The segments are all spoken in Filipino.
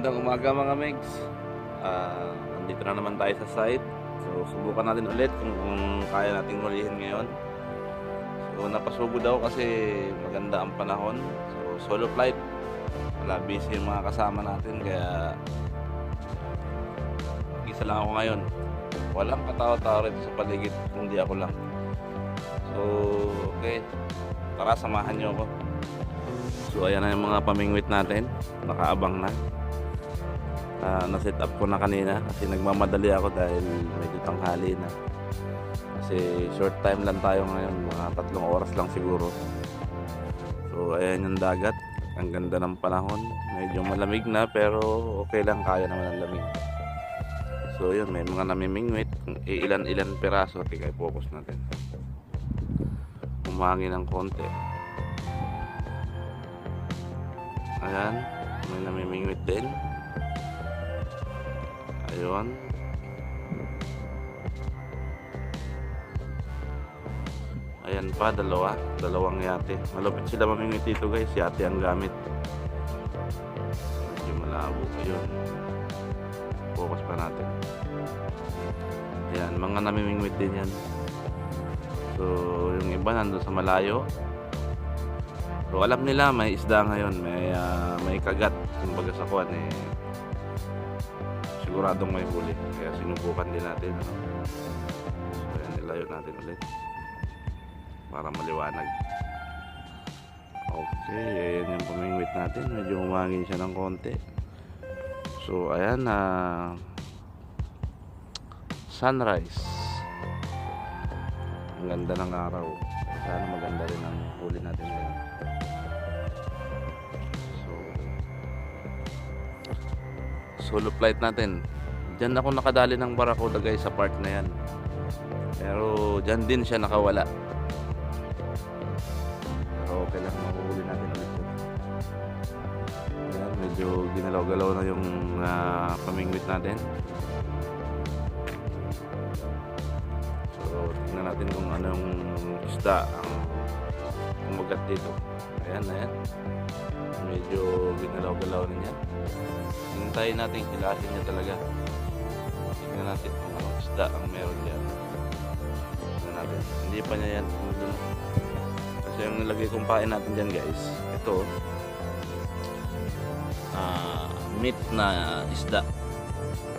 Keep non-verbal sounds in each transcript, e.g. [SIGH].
Magandang umaga mga Megs. Ah, nandito na naman tayo sa site. So, subukan natin ulit kung, kung kaya nating hulihin ngayon. So, napasubo daw kasi maganda ang panahon. So, solo flight. Wala busy yung mga kasama natin kaya isa lang ako ngayon. Walang katawa-tawa rito sa paligid kundi ako lang. So, okay. Tara, samahan niyo ako. So ayan na yung mga pamingwit natin. Nakaabang na. Ah, na-set up ko na kanina kasi nagmamadali ako dahil medyo tanghali na. Kasi short time lang tayo ngayon, mga tatlong oras lang siguro. So ayan yung dagat. Ang ganda ng panahon. Medyo malamig na pero okay lang, kaya naman ang lamig. So yun, may mga namimingwit. Kung ilan-ilan peraso, tika focus natin. Umangin ng konti. Ayan, may namimingwit din. Ayun. Ayan pa, dalawa. Dalawang yate. Malupit sila mamingwit dito guys. Yate ang gamit. Medyo malabo. Ayun. Focus pa natin. Ayan, mga namimingwit din yan. So, yung iba nandun sa malayo. So alam nila may isda ngayon, may ah, may kagat kumbaga sa kuwan eh. Siguradong may huli. Kaya sinubukan din natin ano. So ayan, nilayo natin ulit. Para maliwanag. Okay, ayan yung pamingwit natin. Medyo umangin siya ng konti. So ayan na sunrise. Ang ganda ng araw. Sana maganda rin ang huli natin ngayon. Solo flight natin. Diyan ako nakadali ng Barracuda guys sa part na yan. Pero diyan din siya nakawala. Pero okay lang, mahuhuli natin ulit. Ayan, medyo ginalaw-galaw na yung ah, pamingwit natin. So, tingnan natin kung anong isda ang kumagat dito. Ayan, ayan. Medyo ginalaw-galaw na niya. Hintayin natin, hilahin niya talaga. Tingnan natin kung anong isda ang meron diyan. Tingnan natin. Hindi pa niya yan. Kasi yung nilagay kong pain natin dyan guys, ito, ah meat na isda.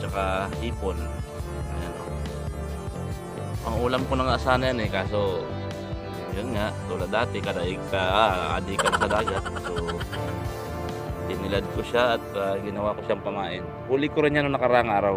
Tsaka hipon. Ayan o ang ulam ko na nga sana yan eh kaso yun nga tulad dati kadaig ka ah, adikan sa dagat. So tinilad ko siya at ah, ginawa ko siyang pamain. Huli ko rin yan noong nakarang araw.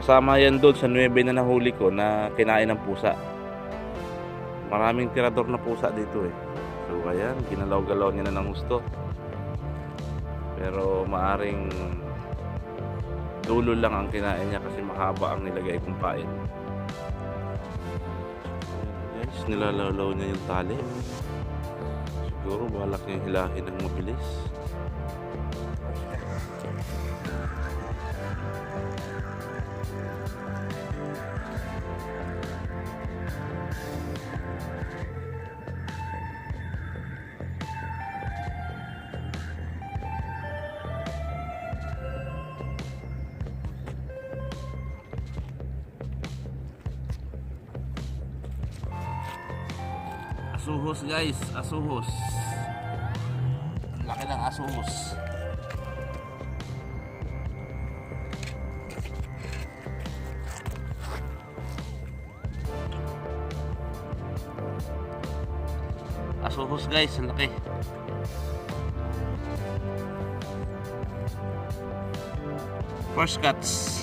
Kasama yan doon sa 9 na nahuli ko na kinain ng pusa. Maraming tirador na pusa dito eh. So ayan ginalaw-galaw niya na ng gusto. Pero maaring dulo lang ang kinain niya kasi mahaba ang nilagay kong pain guys, nilalalaw niya yung tali. Siguro balak niya hilahin ng mabilis. Asuhos guys, asuhos. Laki ng asuhos. Asuhos guys, ang laki. First cuts.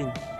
May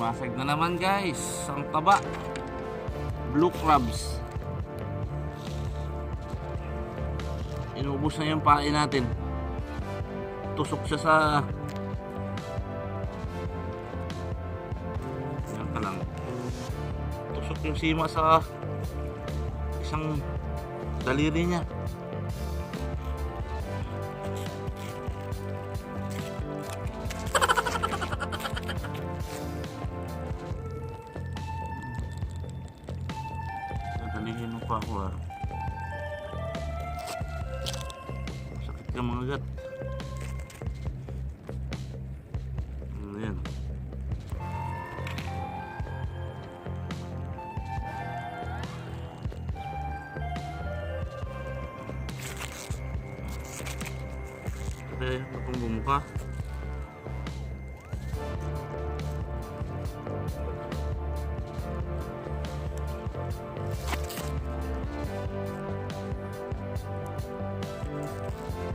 Lumasag na naman guys. Ang taba. Blue crabs. Inubos na yung pain natin. Tusok siya sa... Yan ka lang. Tusok yung sima sa isang daliri niya. Dadalihin mo pa ako ah. Sakit ka mga gat.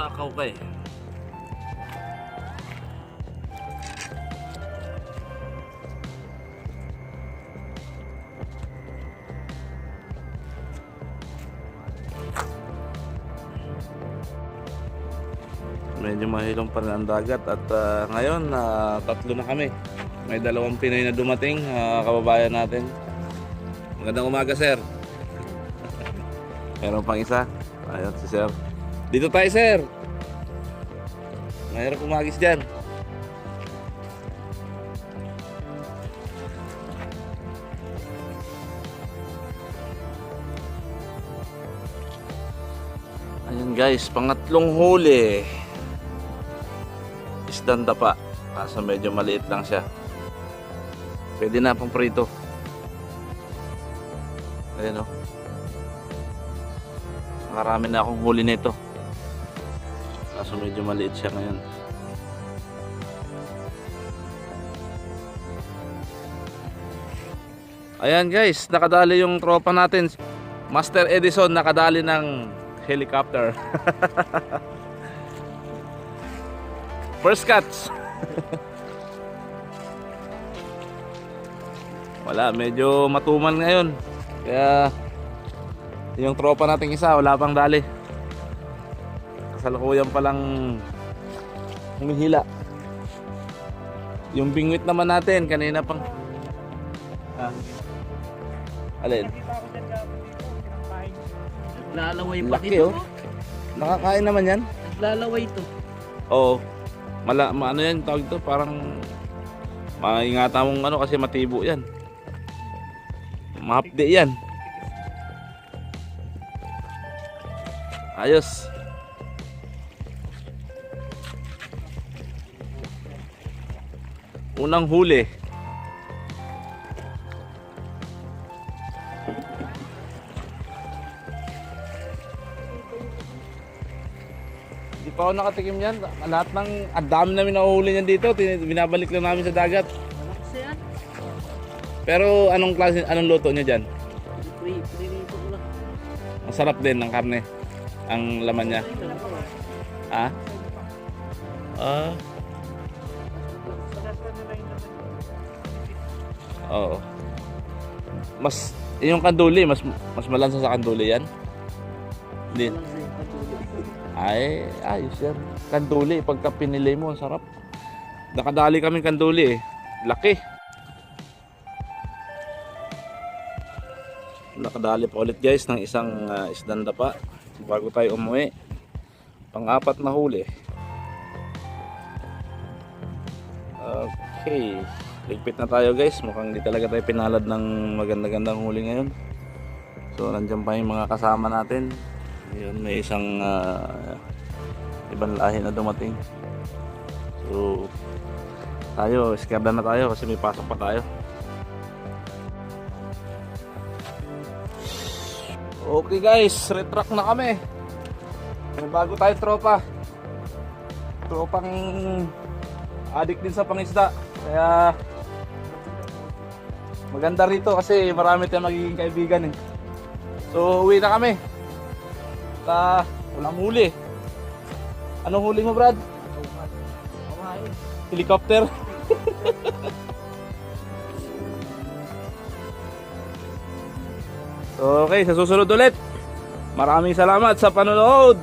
takaw ka eh. Medyo mahilong pa rin ang dagat at ah, ngayon ah, tatlo na kami. May dalawang Pinoy na dumating, ah, kababayan natin. Magandang umaga, sir. [LAUGHS] Meron pang isa. Ayun, si sir. Dito tayo, sir. Mahirap umagis dyan. Ayun guys, pangatlong huli. Isdang dapa. Kaso medyo maliit lang siya. Pwede na pang prito. Ayun o. Marami na akong huli nito. Kaso medyo maliit siya ngayon. Ayan guys, nakadali yung tropa natin. Master Edison nakadali ng helicopter. [LAUGHS] First catch. [LAUGHS] Wala, medyo matumal ngayon. Kaya yung tropa nating isa, wala pang dali. Kasalukuyan pa lang humihila. Yung bingwit naman natin, kanina pang... Ah. Alin? Naglalaway pa Laki, dito. oh. Nakakain naman yan? Naglalaway to. Oo. Mala, ma, ano yan, tawag ito, parang maingatan mong ano kasi matibo yan. Mahapdi yan. Ayos. Unang huli. Hindi pa ako nakatikim yan. Lahat ng, ang dami namin nahuhuli niyan dito. Binabalik lang namin sa dagat. Pero anong klase, anong luto niya dyan? Lang. Masarap din ng karne. Ang laman niya. Ha? Ah, oo. Mas, yung kanduli, mas mas malansa sa kanduli yan? Hindi. Ay, ayos yan. Kanduli, pagka pinili mo, ang sarap. Nakadali kami kanduli eh. Laki. Nakadali pa ulit guys ng isang uh, isdang dapa bago tayo umuwi. Pang-apat na huli. Okay. Ligpit na tayo guys. Mukhang di talaga tayo pinalad ng maganda-gandang huli ngayon. So, nandiyan pa yung mga kasama natin. Yun, may isang ah, ibang lahi na dumating. So, Tayo, iskerda na tayo kasi may pasok pa tayo. Okay guys, retract na kami. May bago tayo tropa. Tropang addict din sa pangisda. Kaya maganda rito kasi marami tayong magiging kaibigan eh. So uwi na kami. Ta walang huli. Anong huli mo Brad? Helicopter? [LAUGHS] okay, sa susunod ulit. Maraming salamat sa panonood.